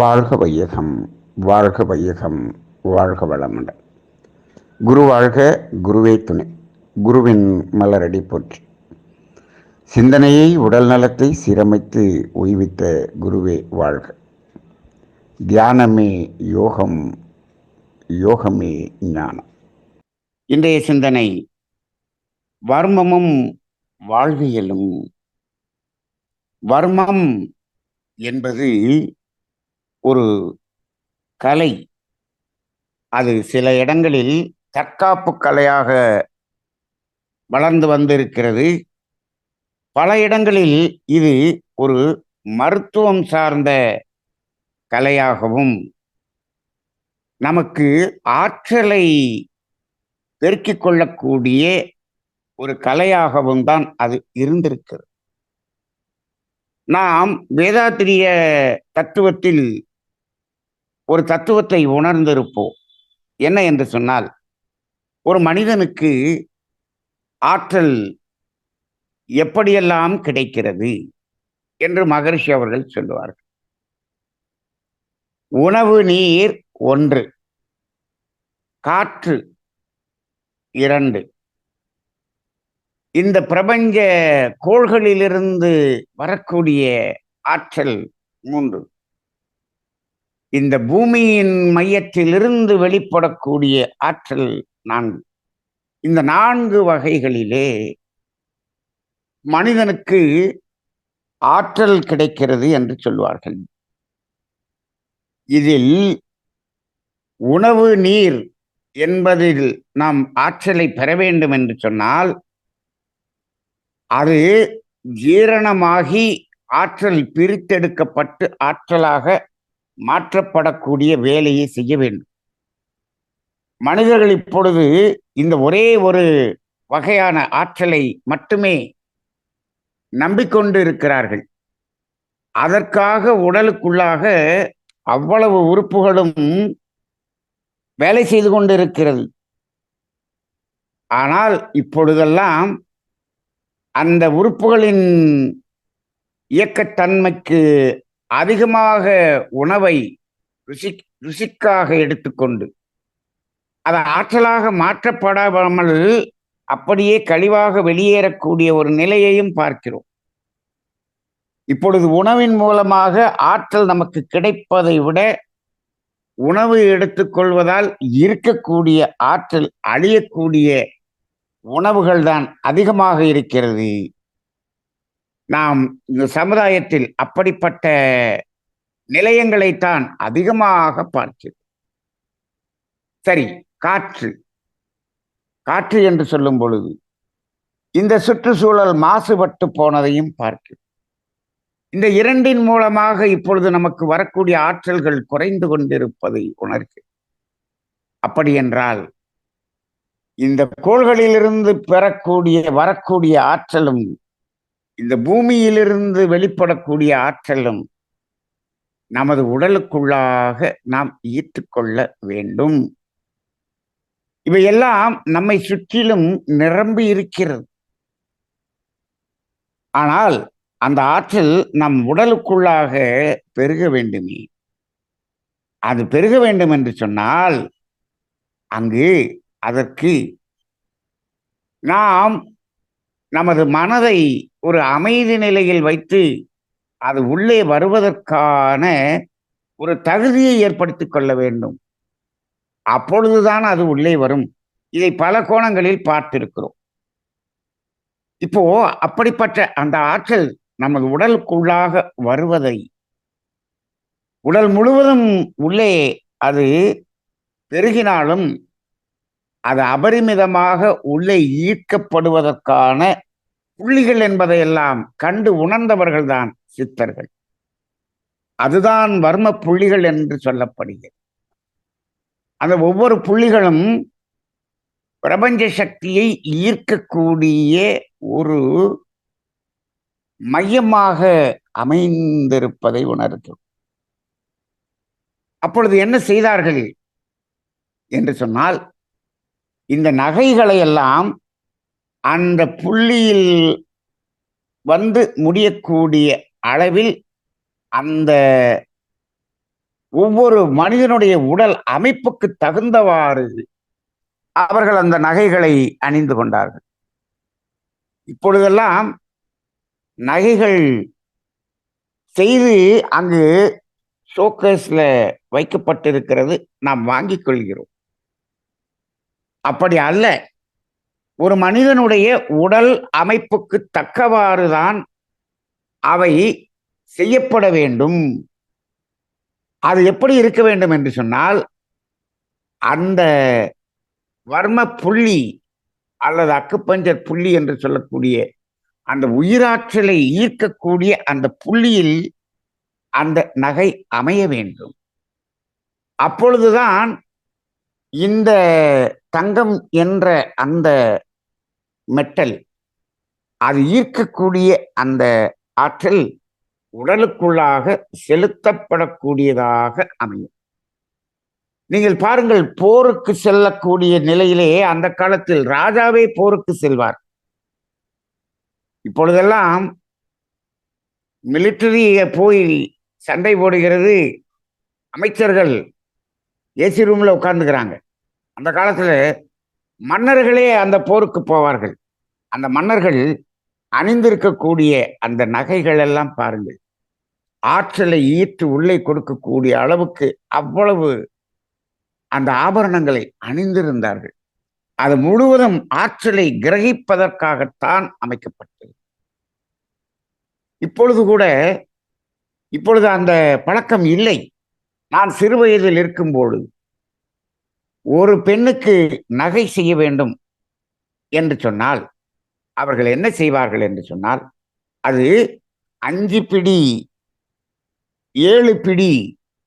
வாழ்க வையகம் வாழ்க வையகம் வாழ்க வளமுடன். குரு வாழ்க குருவே துணை. குருவின் மலரடி போற்றி. சிந்தனையை உடல் நலத்தை சீரமைத்து ஓய்வித்த குருவே வாழ்க. தியானமே யோகம் யோகமே ஞானம். இன்றைய சிந்தனை வர்மமும் வாழ்வியலும். வர்மம் என்பது ஒரு கலை. அது சில இடங்களில் தற்காப்பு கலையாக வளர்ந்து வந்திருக்கிறது. பல இடங்களில் இது ஒரு மருத்துவம் சார்ந்த கலையாகவும் நமக்கு ஆற்றலை பெருக்கிக் கொள்ளக்கூடிய ஒரு கலையாகவும் தான் அது இருந்திருக்கிறது. நாம் வேதாத்திரிய தத்துவத்தில் ஒரு தத்துவத்தை உணர்ந்திருப்போம். என்ன என்று சொன்னால் ஒரு மனிதனுக்கு ஆற்றல் எப்படியெல்லாம் கிடைக்கிறது என்று மகரிஷி அவர்கள் சொல்லுவார்கள். உணவு நீர் ஒன்று காற்று இரண்டு. இந்த பிரபஞ்ச கோள்களிலிருந்து வரக்கூடிய ஆற்றல் மூன்று. இந்த பூமியின் மையத்திலிருந்து வெளிப்படக்கூடிய ஆற்றல் நான்கு இந்த நான்கு வகைகளிலே மனிதனுக்கு ஆற்றல் கிடைக்கிறது என்று சொல்வார்கள். இதில் உணவு நீர் என்பதில் நாம் ஆற்றலை பெற வேண்டும் என்று சொன்னால் அது ஜீரணமாகி ஆற்றல் பிரித்தெடுக்கப்பட்டு ஆற்றலாக மாற்றப்படக்கூடிய வேலையை செய்ய வேண்டும். மனிதர்கள் இப்பொழுது இந்த ஒரே ஒரு வகையான ஆற்றலை மட்டுமே நம்பிக்கொண்டு இருக்கிறார்கள். அதற்காக உடலுக்குள்ளாக அவ்வளவு உறுப்புகளும் வேலை செய்து கொண்டிருக்கிறது. ஆனால் இப்பொழுதெல்லாம் அந்த உறுப்புகளின் இயக்கத்தன்மைக்கு அதிகமாக உணவை ருசி ருசிக்காக எடுத்துக்கொண்டு அது ஆற்றலாக மாற்றப்படாமல் அப்படியே கழிவாக வெளியேறக்கூடிய ஒரு நிலையையும் பார்க்கிறோம். இப்பொழுது உணவின் மூலமாக ஆற்றல் நமக்கு கிடைப்பதை விட உணவு எடுத்துக்கொள்வதால் இருக்கக்கூடிய ஆற்றல் அழியக்கூடிய உணவுகள் தான் அதிகமாக இருக்கிறது. நாம் இந்த சமுதாயத்தில் அப்படிப்பட்ட நிலையங்களைத்தான் அதிகமாக பார்க்கிறோம் சரி காற்று காற்று என்று சொல்லும் பொழுது இந்த சுற்றுச்சூழல் மாசுபட்டு போனதையும் பார்க்கிறோம் இந்த இரண்டின் மூலமாக இப்பொழுது நமக்கு வரக்கூடிய ஆற்றல்கள் குறைந்து கொண்டிருப்பதை உணர்கிறேன் அப்படி என்றால் இந்த கோள்களிலிருந்து பெறக்கூடிய வரக்கூடிய ஆற்றலும் இந்த பூமியிலிருந்து வெளிப்படக்கூடிய ஆற்றலும் நமது உடலுக்குள்ளாக நாம் ஈர்த்துக்கொள்ள வேண்டும். இவையெல்லாம் நம்மை சுற்றிலும் நிரம்பி இருக்கிறது. ஆனால் அந்த ஆற்றல் நம் உடலுக்குள்ளாக பெருக வேண்டுமே. அது பெருக வேண்டும் என்று சொன்னால் அங்கு அதற்கு நாம் நமது மனதை ஒரு அமைதி நிலையில் வைத்து அது உள்ளே வருவதற்கான ஒரு தகுதியை ஏற்படுத்தி கொள்ள வேண்டும். அப்பொழுதுதான் அது உள்ளே வரும். இதை பல கோணங்களில் பார்த்திருக்கிறோம். இப்போ அப்படிப்பட்ட அந்த ஆற்றல் நமது உடலுக்குள்ளாக வருவதை உடல் முழுவதும் உள்ளே அது பெருகினாலும் அது அபரிமிதமாக உள்ளே ஈர்க்கப்படுவதற்கான புள்ளிகள் என்பதையெல்லாம் கண்டு உணர்ந்தவர்கள்தான் சித்தர்கள். அதுதான் வர்ம புள்ளிகள் என்று சொல்லப்படுகிறது. அந்த ஒவ்வொரு புள்ளிகளும் பிரபஞ்ச சக்தியை ஈர்க்கக்கூடிய ஒரு மையமாக அமைந்திருப்பதை உணர்கிறோம். அப்பொழுது என்ன செய்தார்கள் என்று சொன்னால் இந்த நகைகளை எல்லாம் அந்த புள்ளியில் வந்து முடியக்கூடிய அளவில் அந்த ஒவ்வொரு மனிதனுடைய உடல் அமைப்புக்கு தகுந்தவாறு அவர்கள் அந்த நகைகளை அணிந்து கொண்டார்கள். இப்பொழுதெல்லாம் நகைகள் செய்து அங்கு ஷோகேஸில் வைக்கப்பட்டிருக்கிறது. நாம் வாங்கிக் கொள்கிறோம். அப்படி அல்ல. ஒரு மனிதனுடைய உடல் அமைப்புக்கு தக்கவாறுதான் அவை செய்யப்பட வேண்டும். அது எப்படி இருக்க வேண்டும் என்று சொன்னால் அந்த வர்ம புள்ளி அல்லது அக்குப்பஞ்சர் புள்ளி என்று சொல்லக்கூடிய அந்த உயிராற்றலை ஈர்க்கக்கூடிய அந்த புள்ளியில் அந்த நகை அமைய வேண்டும். அப்பொழுதுதான் இந்த தங்கம் என்ற அந்த மெட்டல் அது ஈர்க்கக்கூடிய அந்த ஆற்றல் உடலுக்குள்ளாக செலுத்தப்படக்கூடியதாக அமையும். நீங்கள் பாருங்கள் போருக்கு செல்லக்கூடிய நிலையிலே அந்த காலத்தில் ராஜாவே போருக்கு செல்வார். இப்பொழுதெல்லாம் மிலிட்டரி போய் சண்டை போடுகிறது அமைச்சர்கள் ஏசி ரூம்ல உட்கார்ந்துக்கிறாங்க. அந்த காலத்துல மன்னர்களே அந்த போருக்கு போவார்கள். அந்த மன்னர்கள் அணிந்திருக்கக்கூடிய அந்த நகைகள் எல்லாம் பாருங்கள். ஆற்றலை ஈர்த்து உள்ளே கொடுக்கக்கூடிய அளவுக்கு அவ்வளவு அந்த ஆபரணங்களை அணிந்திருந்தார்கள். அது முழுவதும் ஆற்றலை கிரகிப்பதற்காகத்தான் அமைக்கப்பட்டது. இப்பொழுது கூட இப்பொழுது அந்த பழக்கம் இல்லை. நான் சிறு வயதில் இருக்கும்பொழுது ஒரு பெண்ணுக்கு நகை செய்ய வேண்டும் என்று சொன்னால் அவர்கள் என்ன செய்வார்கள் என்று சொன்னால் அது அஞ்சு பிடி ஏழு பிடி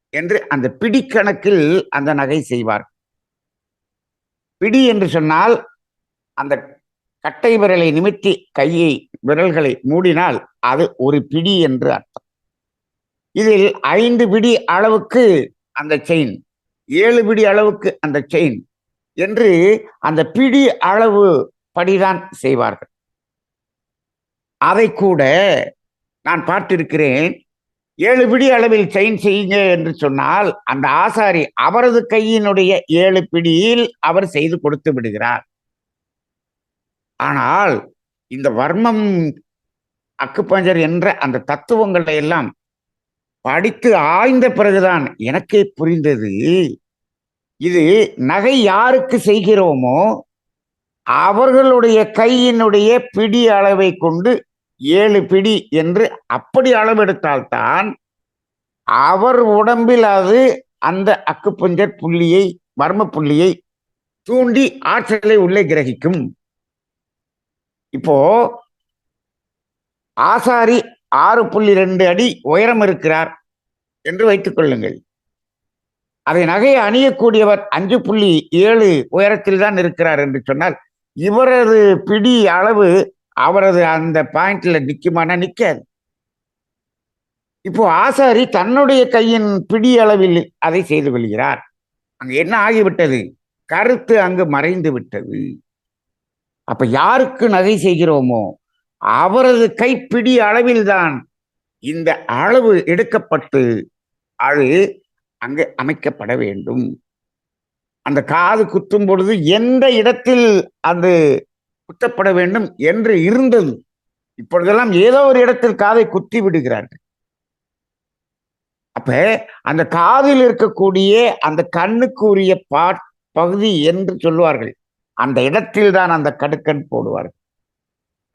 என்று அந்த பிடி கணக்கில் அந்த நகை செய்வார். பிடி என்று சொன்னால் அந்த கட்டை விரலை நிமித்தி கையை விரல்களை மூடினால் அது ஒரு பிடி என்று அர்த்தம். இதில் ஐந்து பிடி அளவுக்கு அந்த செயின். ஏழு பிடி அளவுக்கு அந்த செயின் என்று அந்த பிடி அளவு படிதான் செய்வார்கள். அதை கூட நான் பார்த்திருக்கிறேன். ஏழு பிடி அளவில் செயின் செய்யுங்க என்று சொன்னால் அந்த ஆசாரி அவரது கையினுடைய ஏழு பிடியில் அவர் செய்து கொடுத்து விடுகிறார். ஆனால் இந்த வர்மம் அக்குப்பஞ்சர் என்ற அந்த தத்துவங்களை எல்லாம் படித்து ஆய்ந்த பிறகுதான் எனக்கே புரிந்தது. இது நகை யாருக்கு செய்கிறோமோ அவர்களுடைய கையினுடைய பிடி அளவை கொண்டு ஏழு பிடி என்று அப்படி அளவெடுத்தால்தான் அவர் உடம்பில் அது அந்த அக்குப்பஞ்சர் புள்ளியை மர்ம புள்ளியை தூண்டி ஆற்றலை உள்ளே கிரகிக்கும். இப்போ ஆசாரி ஆறு புள்ளி ரெண்டு அடி உயரம் இருக்கிறார் என்று வைத்துக் கொள்ளுங்கள். அதை நகையை அணியக்கூடியவர் அஞ்சு புள்ளி ஏழு உயரத்தில் தான் இருக்கிறார் என்று சொன்னால் இவரது பிடி அளவு அவரது அந்த பாயிண்ட்ல நிற்குமானா நிற்காது இப்போ ஆசாரி தன்னுடைய கையின் பிடி அளவில் அதை செய்து கொள்கிறார். அங்கு என்ன ஆகிவிட்டது? கருத்து அங்கு மறைந்து விட்டது அப்ப யாருக்கு நகை செய்கிறோமோ? அவரது கைப்பிடி அளவில்தான் இந்த அளவு எடுக்கப்பட்டு அது அங்கு அமைக்கப்பட வேண்டும். அந்த காது குத்தும் பொழுது எந்த இடத்தில் அது குத்தப்பட வேண்டும் என்று இருந்தது. இப்பொழுதெல்லாம் ஏதோ ஒரு இடத்தில் காதை குத்தி விடுகிறார்கள். அப்ப அந்த காதில் இருக்கக்கூடிய அந்த கண்ணுக்கு உரிய பாட் பகுதி என்று சொல்லுவார்கள் அந்த இடத்தில் தான் அந்த கடுக்கன் போடுவார்கள்.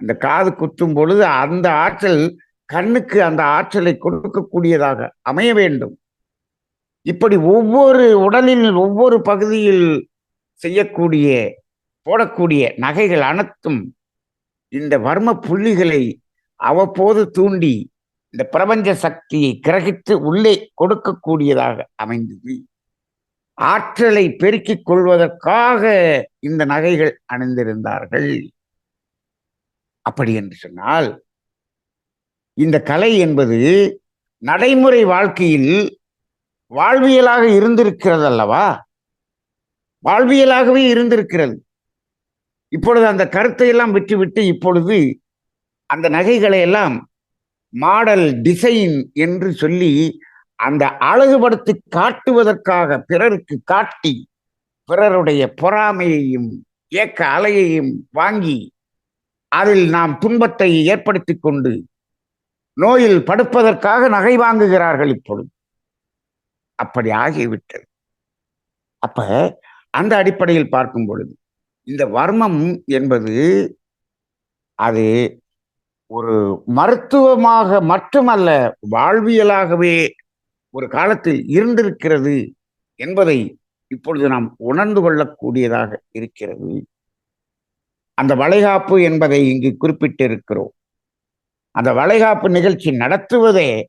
அந்த காது குத்தும் பொழுது அந்த ஆற்றல் கண்ணுக்கு அந்த ஆற்றலை கொடுக்கக்கூடியதாக அமைய வேண்டும். இப்படி ஒவ்வொரு உடலின் ஒவ்வொரு பகுதியில் செய்யக்கூடிய போடக்கூடிய நகைகள் அனைத்தும் இந்த வர்ம புள்ளிகளை அவ்வப்போது தூண்டி இந்த பிரபஞ்ச சக்தியை கிரகித்து உள்ளே கொடுக்கக்கூடியதாக அமைந்தது. ஆற்றலை பெருக்கிக் கொள்வதற்காக இந்த நகைகள் அணிந்திருந்தார்கள். அப்படி என்று சொன்னால் இந்த கலை என்பது நடைமுறை வாழ்க்கையில் வாழ்வியலாக இருந்திருக்கிறது அல்லவா வாழ்வியலாகவே இருந்திருக்கிறது. இப்பொழுது அந்த கருத்தை எல்லாம் விட்டுவிட்டு இப்பொழுது அந்த நகைகளை எல்லாம் மாடல் டிசைன் என்று சொல்லி அந்த அழகுபடுத்தி காட்டுவதற்காக பிறருக்கு காட்டி பிறருடைய பொறாமையையும் ஏக்க அலையையும் வாங்கி அதில் நாம் துன்பத்தை ஏற்படுத்தி கொண்டு நோயில் படுப்பதற்காக நகை வாங்குகிறார்கள் இப்பொழுது. அப்படி ஆகிவிட்டது. அப்ப அந்த அடிப்படையில் பார்க்கும் பொழுது இந்த வர்மம் என்பது அது ஒரு மருத்துவமாக மட்டுமல்ல வாழ்வியலாகவே ஒரு காலத்தில் இருந்திருக்கிறது என்பதை இப்பொழுது நாம் உணர்ந்து கொள்ளக்கூடியதாக இருக்கிறது. அந்த வளைகாப்பு என்பதை இங்கு குறிப்பிட்டிருக்கிறோம். அந்த வளைகாப்பு நிகழ்ச்சி நடத்துவதே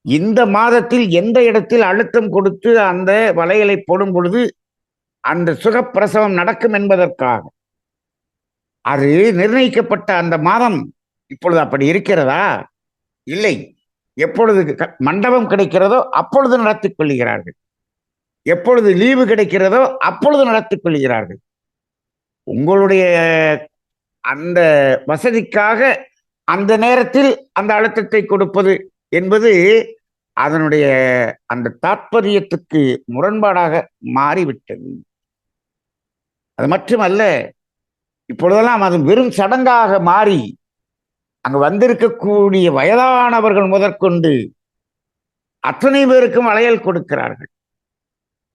இந்த மாதத்தில் எந்த இடத்தில் அழுத்தம் கொடுத்து அந்த வளையலை போடும் பொழுது அந்த சுகப்பிரசவம் நடக்கும் என்பதற்காக. அது நிர்ணயிக்கப்பட்ட அந்த மாதம் இப்பொழுது அப்படி இருக்கிறதா? இல்லை. எப்பொழுது க- மண்டபம் கிடைக்கிறதோ அப்பொழுது நடத்திக் கொள்கிறார்கள். எப்பொழுது லீவு கிடைக்கிறதோ அப்பொழுது நடத்திக் கொள்கிறார்கள். உங்களுடைய அந்த வசதிக்காக அந்த நேரத்தில் அந்த அழுத்தத்தை கொடுப்பது என்பது அதனுடைய அந்த தாற்பயத்துக்கு முரண்பாடாக மாறிவிட்டது. அது மட்டுமல்ல இப்பொழுதெல்லாம் அது வெறும் சடங்காக மாறி அங்கு வந்திருக்கக்கூடிய வயதானவர்கள் முதற்கொண்டு அத்தனை பேருக்கும் வளையல் கொடுக்கிறார்கள்.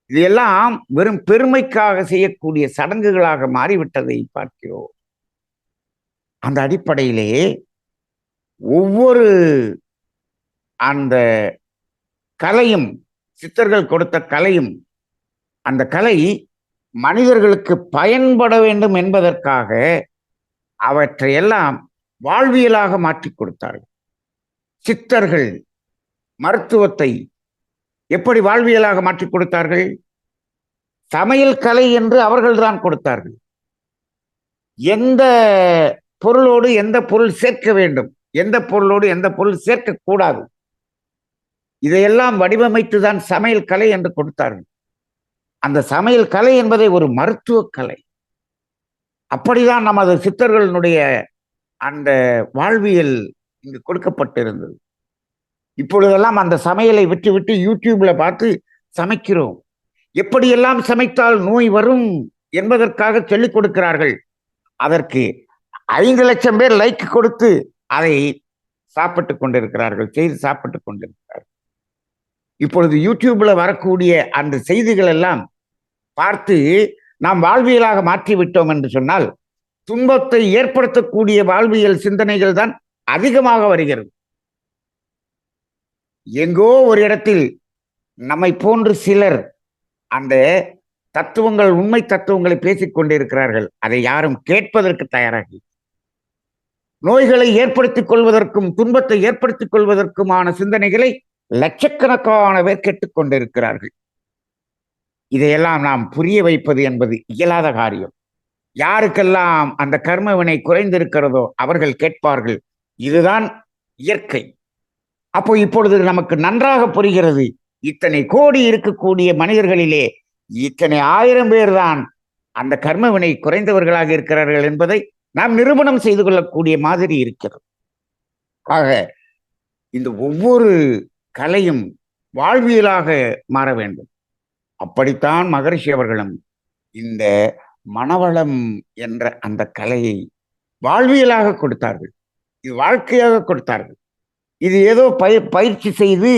இது எல்லாம் வெறும் பெருமைக்காக செய்யக்கூடிய சடங்குகளாக மாறிவிட்டதை பார்க்கிறோம். அந்த அடிப்படையிலே ஒவ்வொரு அந்த கலையும் சித்தர்கள் கொடுத்த கலையும் அந்த கலை மனிதர்களுக்கு பயன்பட வேண்டும் என்பதற்காக அவற்றையெல்லாம் வாழ்வியலாக மாற்றி கொடுத்தார்கள். சித்தர்கள் மருத்துவத்தை எப்படி வாழ்வியலாக மாற்றிக் கொடுத்தார்கள்? சமையல் கலை என்று அவர்கள்தான் கொடுத்தார்கள். எந்த பொருளோடு எந்த பொருள் சேர்க்க வேண்டும்? எந்த பொருளோடு எந்த பொருள் சேர்க்கக்கூடாது இதையெல்லாம் வடிவமைத்து தான் சமையல் கலை என்று கொடுத்தார்கள். அந்த சமையல் கலை என்பதை ஒரு மருத்துவ கலை. அப்படிதான் நமது சித்தர்களுடைய அந்த வாழ்வியல் இங்கு கொடுக்கப்பட்டிருந்தது. இப்பொழுதெல்லாம் அந்த சமையலை விட்டுவிட்டு யூடியூப்ல பார்த்து சமைக்கிறோம். எப்படியெல்லாம் சமைத்தால் நோய் வரும் என்பதற்காக சொல்லிக் கொடுக்கிறார்கள். அதற்கு ஐந்து லட்சம் பேர் லைக் கொடுத்து அதை சாப்பிட்டு கொண்டிருக்கிறார்கள் செய்து சாப்பிட்டு கொண்டிருக்கிறார்கள். இப்பொழுது யூடியூப்ல வரக்கூடிய அந்த செய்திகள் எல்லாம் பார்த்து நாம் வாழ்வியலாக மாற்றி விட்டோம் என்று சொன்னால் துன்பத்தை ஏற்படுத்தக்கூடிய வாழ்வியல் சிந்தனைகள் தான் அதிகமாக வருகிறது. எங்கோ ஒரு இடத்தில் நம்மை போன்று சிலர் அந்த தத்துவங்கள் உண்மை தத்துவங்களை பேசிக் கொண்டிருக்கிறார்கள். அதை யாரும் கேட்பதற்கு தயாராகி நோய்களை ஏற்படுத்திக் கொள்வதற்கும் துன்பத்தை ஏற்படுத்திக் கொள்வதற்குமான சிந்தனைகளை லட்சக்கணக்கான பேர் கேட்டுக் கொண்டிருக்கிறார்கள். இதையெல்லாம் நாம் புரிய வைப்பது என்பது இயலாத காரியம். யாருக்கெல்லாம் அந்த கர்மவினை குறைந்திருக்கிறதோ அவர்கள் கேட்பார்கள் இதுதான் இயற்கை. அப்போ இப்பொழுது நமக்கு நன்றாக புரிகிறது. இத்தனை கோடி இருக்கக்கூடிய மனிதர்களிலே இத்தனை ஆயிரம் பேர் தான் அந்த கர்ம வினை குறைந்தவர்களாக இருக்கிறார்கள் என்பதை நாம் நிரூபணம் செய்து கொள்ளக்கூடிய மாதிரி இருக்கிறது. ஆக இந்த ஒவ்வொரு கலையும் வாழ்வியலாக மாற வேண்டும். அப்படித்தான் மகரிஷி அவர்களும் இந்த மனவளம் என்ற அந்த கலையை வாழ்வியலாக கொடுத்தார்கள். இது வாழ்க்கையாக கொடுத்தார்கள். இது ஏதோ பய பயிற்சி செய்து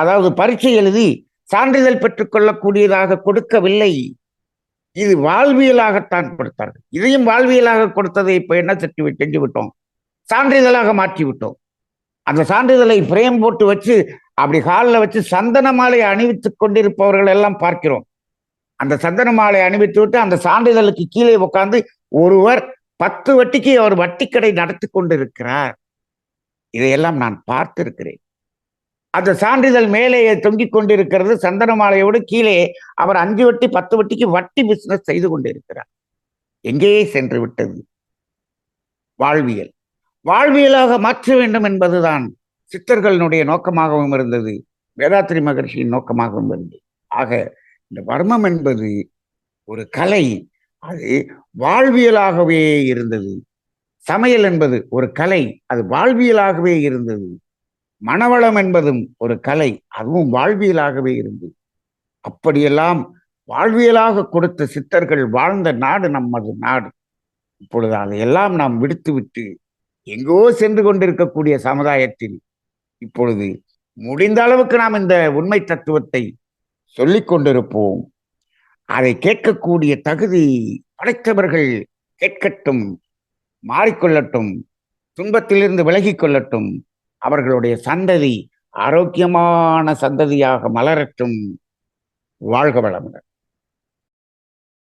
அதாவது பரீட்சை எழுதி சான்றிதழ் பெற்றுக்கொள்ளக்கூடியதாக கொடுக்கவில்லை. இது வாழ்வியலாகத்தான் கொடுத்தார்கள். இதையும் வாழ்வியலாக கொடுத்ததை இப்போ என்ன செஞ்சு செஞ்சு விட்டோம்? சான்றிதழாக மாற்றி விட்டோம். அந்த சான்றிதழை பிரேம் போட்டு வச்சு அப்படி ஹாலில் வச்சு சந்தன மாலை அணிவித்து கொண்டிருப்பவர்கள் எல்லாம் பார்க்கிறோம். அந்த சந்தன மாலை அணிவித்து விட்டு அந்த சான்றிதழுக்கு கீழே உட்காந்து ஒருவர் பத்து வட்டிக்கு அவர் வட்டிக்கடை நடத்தி கொண்டிருக்கிறார். இதையெல்லாம் நான் பார்த்திருக்கிறேன். அந்த சான்றிதழ் மேலே தொங்கிக் கொண்டிருக்கிறது சந்தன மாலையோடு கீழே அவர் அஞ்சு வட்டி பத்து வட்டிக்கு வட்டி பிசினஸ் செய்து கொண்டிருக்கிறார். எங்கேயே சென்று விட்டது. வாழ்வியல். வாழ்வியலாக மாற்ற வேண்டும் என்பதுதான் சித்தர்களுடைய நோக்கமாகவும் இருந்தது. வேதாத்திரி மகர்ஷியின் நோக்கமாகவும் இருந்தது. ஆக இந்த வர்மம் என்பது ஒரு கலை. அது வாழ்வியலாகவே இருந்தது. சமையல் என்பது ஒரு கலை. அது வாழ்வியலாகவே இருந்தது. மனவளம் என்பதும் ஒரு கலை. அதுவும் வாழ்வியலாகவே இருந்தது. அப்படியெல்லாம் வாழ்வியலாக கொடுத்த சித்தர்கள் வாழ்ந்த நாடு நமது நாடு. இப்பொழுது அதையெல்லாம் நாம் விடுத்துவிட்டு எங்கோ சென்று கொண்டிருக்கக்கூடிய சமுதாயத்தில் இப்பொழுது முடிந்த அளவுக்கு நாம் இந்த உண்மை தத்துவத்தை சொல்லிக் கொண்டிருப்போம். அதை கேட்கக்கூடிய தகுதி படைத்தவர்கள் கேட்கட்டும் மாறிக்கொள்ளட்டும் துன்பத்திலிருந்து விலகிக் கொள்ளட்டும் அவர்களுடைய சந்ததி ஆரோக்கியமான சந்ததியாக மலரட்டும். வாழ்க வளமுடன்.